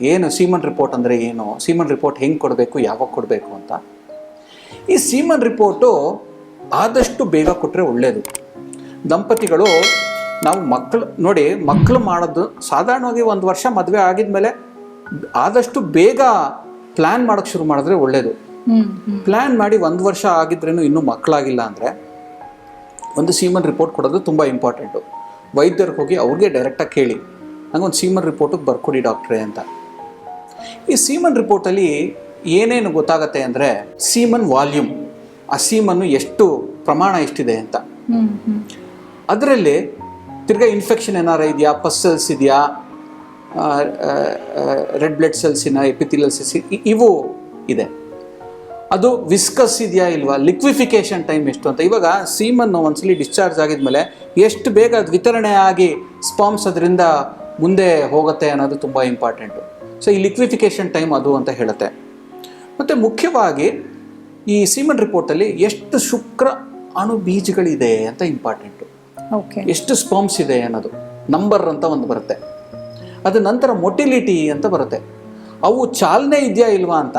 ಏನು semen report ಅಂದರೆ ಏನು? ಸೀಮನ್ ರಿಪೋರ್ಟ್ ಹೆಂಗೆ ಕೊಡಬೇಕು ಯಾವಾಗ ಕೊಡಬೇಕು ಅಂತ? ಈ ಸೀಮನ್ ರಿಪೋರ್ಟು ಆದಷ್ಟು ಬೇಗ ಕೊಟ್ಟರೆ ಒಳ್ಳೆಯದು ದಂಪತಿಗಳು ನಾವು ಮಕ್ಕಳು ನೋಡಿ ಮಕ್ಕಳು ಮಾಡೋದು ಸಾಧಾರಣವಾಗಿ ಒಂದು ವರ್ಷ ಮದುವೆ ಆಗಿದ್ಮೇಲೆ ಆದಷ್ಟು ಬೇಗ ಪ್ಲ್ಯಾನ್ ಮಾಡೋಕ್ಕೆ ಶುರು ಮಾಡಿದ್ರೆ ಒಳ್ಳೆಯದು ಪ್ಲ್ಯಾನ್ ಮಾಡಿ ಒಂದು ವರ್ಷ ಆಗಿದ್ರೇನು ಇನ್ನೂ ಮಕ್ಕಳಾಗಿಲ್ಲ ಅಂದರೆ ಒಂದು ಸೀಮನ್ ರಿಪೋರ್ಟ್ ಕೊಡೋದು ತುಂಬ ಇಂಪಾರ್ಟೆಂಟು. ವೈದ್ಯರಿಗೆ ಹೋಗಿ ಅವ್ರಿಗೆ ಡೈರೆಕ್ಟಾಗಿ ಕೇಳಿ ನಂಗೊಂದು ಸೀಮನ್ ರಿಪೋರ್ಟಿಗೆ ಬರ್ಕೊಡಿ ಡಾಕ್ಟ್ರೇ ಅಂತ. ಈ ಸೀಮನ್ ರಿಪೋರ್ಟಲ್ಲಿ ಏನೇನು ಗೊತ್ತಾಗತ್ತೆ ಅಂದರೆ ಸೀಮನ್ ವಾಲ್ಯೂಮ್ ಆ ಸೀಮನ್ನು ಎಷ್ಟು ಪ್ರಮಾಣ ಎಷ್ಟಿದೆ ಅಂತ. ಅದರಲ್ಲಿ ತಿರ್ಗಾ ಇನ್ಫೆಕ್ಷನ್ ಏನಾರ ಇದೆಯಾ? ಪಸ್ ಸೆಲ್ಸ್ ಇದೆಯಾ? ರೆಡ್ ಬ್ಲಡ್ ಸೆಲ್ಸಿನ ಸೆಲ್ಸ್ ಇವು ಇದೆ. ಅದು ವಿಸ್ಕಸ್ ಇದೆಯಾ ಇಲ್ವಾ? ಲಿಕ್ವಿಫಿಕೇಶನ್ ಟೈಮ್ ಎಷ್ಟು ಅಂತ. ಇವಾಗ ಸೀಮನ್ನು ಒಂದ್ಸಲಿ ಡಿಸ್ಚಾರ್ಜ್ ಆಗಿದ್ಮೇಲೆ ಎಷ್ಟು ಬೇಗ ಅದು ವಿತರಣೆ ಆಗಿ ಸ್ಪಾಮ್ಸ್ ಅದರಿಂದ ಮುಂದೆ ಹೋಗುತ್ತೆ ಅನ್ನೋದು ತುಂಬ ಇಂಪಾರ್ಟೆಂಟು ಸೊ ಈ ಲಿಕ್ವಿಫಿಕೇಶನ್ ಟೈಮ್ ಅದು ಅಂತ ಹೇಳುತ್ತೆ. ಮತ್ತು ಮುಖ್ಯವಾಗಿ ಈ ಸೀಮನ್ ರಿಪೋರ್ಟಲ್ಲಿ ಎಷ್ಟು ಶುಕ್ರ ಅಣು ಬೀಜಗಳಿದೆ ಅಂತ ಇಂಪಾರ್ಟೆಂಟು ಓಕೆ ಎಷ್ಟು ಸ್ಪರ್ಮ್ಸ್ ಇದೆ ಅನ್ನೋದು ನಂಬರ್ ಅಂತ ಒಂದು ಬರುತ್ತೆ. ಅದು ನಂತರ ಮೊಟಿಲಿಟಿ ಅಂತ ಬರುತ್ತೆ. ಅವು ಚಾಲನೆ ಇದೆಯಾ ಇಲ್ವಾ ಅಂತ.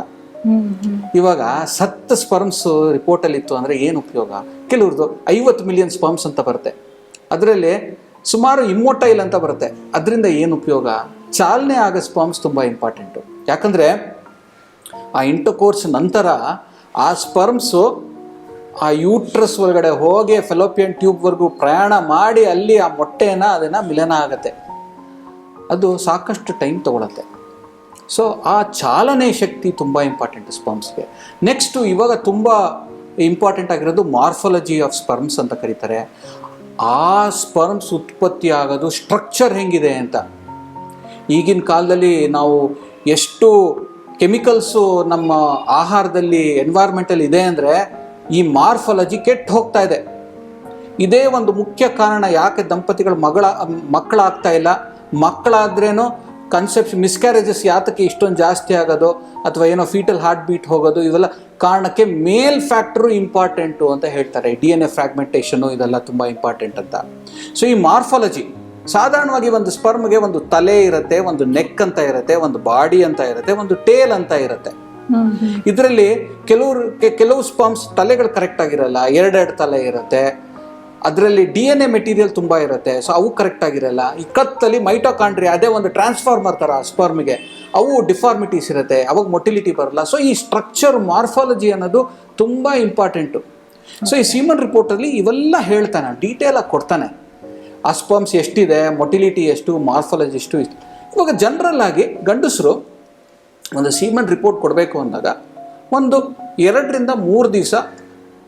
ಇವಾಗ ಸತ್ತ ಸ್ಪರ್ಮ್ಸ್ ರಿಪೋರ್ಟಲ್ಲಿ ಇತ್ತು ಅಂದರೆ ಏನು ಉಪಯೋಗ? ಕೆಲವ್ರದ್ದು ಐವತ್ತು ಮಿಲಿಯನ್ ಸ್ಪರ್ಮ್ಸ್ ಅಂತ ಬರುತ್ತೆ. ಅದರಲ್ಲಿ ಸುಮಾರು ಇಮ್ಮೋಟೈಲ್ ಅಂತ ಬರುತ್ತೆ. ಅದರಿಂದ ಏನು ಉಪಯೋಗ? ಚಾಲನೆ ಆಗೋ ಸ್ಪರ್ಮ್ಸ್ ತುಂಬ ಇಂಪಾರ್ಟೆಂಟು ಯಾಕಂದರೆ ಆ ಇಂಟರ್ಕೋರ್ಸ್ ನಂತರ ಆ ಸ್ಪರ್ಮ್ಸು ಆ ಯೂಟ್ರಸ್ ಒಳಗಡೆ ಹೋಗಿ ಫೆಲೋಪಿಯನ್ ಟ್ಯೂಬ್ವರೆಗೂ ಪ್ರಯಾಣ ಮಾಡಿ ಅಲ್ಲಿ ಆ ಮೊಟ್ಟೆನ ಅದನ್ನು ಮಿಲನ ಆಗುತ್ತೆ. ಅದು ಸಾಕಷ್ಟು ಟೈಮ್ ತಗೊಳತ್ತೆ. ಸೊ ಆ ಚಾಲನೆ ಶಕ್ತಿ ತುಂಬ ಇಂಪಾರ್ಟೆಂಟ್ ಸ್ಪರ್ಮ್ಸ್ಗೆ ನೆಕ್ಸ್ಟು ಇವಾಗ ತುಂಬ ಇಂಪಾರ್ಟೆಂಟ್ ಆಗಿರೋದು ಮಾರ್ಫಾಲಜಿ ಆಫ್ ಸ್ಪರ್ಮ್ಸ್ ಅಂತ ಕರೀತಾರೆ. ಆ ಸ್ಪರ್ಮ್ಸ್ ಉತ್ಪತ್ತಿ ಆಗೋದು ಸ್ಟ್ರಕ್ಚರ್ ಹೆಂಗಿದೆ ಅಂತ. ಈಗಿನ ಕಾಲದಲ್ಲಿ ನಾವು ಎಷ್ಟು ಕೆಮಿಕಲ್ಸು ನಮ್ಮ ಆಹಾರದಲ್ಲಿ ಎನ್ವೈರ್ಮೆಂಟಲ್ಲಿ ಇದೆ ಅಂದರೆ ಈ ಮಾರ್ಫಾಲಜಿ ಕೆಟ್ಟು ಹೋಗ್ತಾ ಇದೆ. ಇದೇ ಒಂದು ಮುಖ್ಯ ಕಾರಣ ಯಾಕೆ ದಂಪತಿಗಳು ಮಗಳ, ಮಕ್ಕಳಾಗ್ತಾ ಇಲ್ಲ? ಮಕ್ಕಳಾದ್ರೇನು ಕನ್ಸೆಪ್ಟ್ ಮಿಸ್ಕ್ಯಾರೇಜಸ್ ಯಾತಕ್ಕೆ ಇಷ್ಟೊಂದು ಜಾಸ್ತಿ ಆಗೋದು? ಅಥವಾ ಏನೋ ಫೀಟಲ್ ಹಾರ್ಟ್ ಬೀಟ್ ಹೋಗೋದು? ಇವೆಲ್ಲ ಕಾರಣಕ್ಕೆ ಮೇಲ್ ಫ್ಯಾಕ್ಟ್ರು ಇಂಪಾರ್ಟೆಂಟು ಅಂತ ಹೇಳ್ತಾರೆ. ಡಿ ಎನ್ ಎ ಫ್ರಾಗ್ಮೆಂಟೇಷನು ಇದೆಲ್ಲ ತುಂಬ ಇಂಪಾರ್ಟೆಂಟ್ ಅಂತ. ಸೊ ಈ ಮಾರ್ಫಾಲಜಿ ಸಾಧಾರಣವಾಗಿ ಒಂದು ಸ್ಪರ್ಮ್ಗೆ ಒಂದು ತಲೆ ಇರುತ್ತೆ ಒಂದು ನೆಕ್ ಅಂತ ಇರುತ್ತೆ ಒಂದು ಬಾಡಿ ಅಂತ ಇರುತ್ತೆ ಒಂದು ಟೇಲ್ ಅಂತ ಇರುತ್ತೆ. ಇದರಲ್ಲಿ ಕೆಲವರು ಕೆಲವು ಸ್ಪರ್ಮ್ಸ್ ತಲೆಗಳು ಕರೆಕ್ಟ್ ಆಗಿರಲ್ಲ ಎರಡೆರಡು ತಲೆ ಇರುತ್ತೆ. ಅದರಲ್ಲಿ ಡಿ ಎನ್ ಎ ಮೆಟೀರಿಯಲ್ ತುಂಬ ಇರುತ್ತೆ ಸೊ ಅವು ಕರೆಕ್ಟ್ ಆಗಿರಲ್ಲ. ಈ ಕತ್ತಲ್ಲಿ ಮೈಟೋಕಾಂಡ್ರಿ ಅದೇ ಒಂದು ಟ್ರಾನ್ಸ್ಫಾರ್ಮರ್ ಥರ ಸ್ಪರ್ಮ್ಗೆ ಅವು ಡಿಫಾರ್ಮಿಟೀಸ್ ಇರುತ್ತೆ ಅವಾಗ ಮೊಟಿಲಿಟಿ ಬರಲ್ಲ. ಸೊ ಈ ಸ್ಟ್ರಕ್ಚರ್ ಮಾರ್ಫಾಲಜಿ ಅನ್ನೋದು ತುಂಬ ಇಂಪಾರ್ಟೆಂಟು ಸೊ ಈ ಸೀಮನ್ ರಿಪೋರ್ಟಲ್ಲಿ ಇವೆಲ್ಲ ಹೇಳ್ತಾನೆ ಡೀಟೇಲಾಗಿ ಕೊಡ್ತಾನೆ. ಆ ಸ್ಪರ್ಮ್ಸ್ ಎಷ್ಟಿದೆ, ಮೊಟಿಲಿಟಿ ಎಷ್ಟು, ಮಾರ್ಫಾಲಜಿ ಎಷ್ಟು ಇತ್ತು. ಇವಾಗ ಜನರಲ್ ಆಗಿ ಗಂಡಸರು ಒಂದು ಸೀಮನ್ ರಿಪೋರ್ಟ್ ಕೊಡಬೇಕು ಅಂದಾಗ ಒಂದು ಎರಡರಿಂದ ಮೂರು ದಿವಸ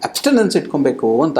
ಅಬ್ಸ್ಟೆನೆನ್ಸ್ ಇಟ್ಕೊಬೇಕು ಅಂತ.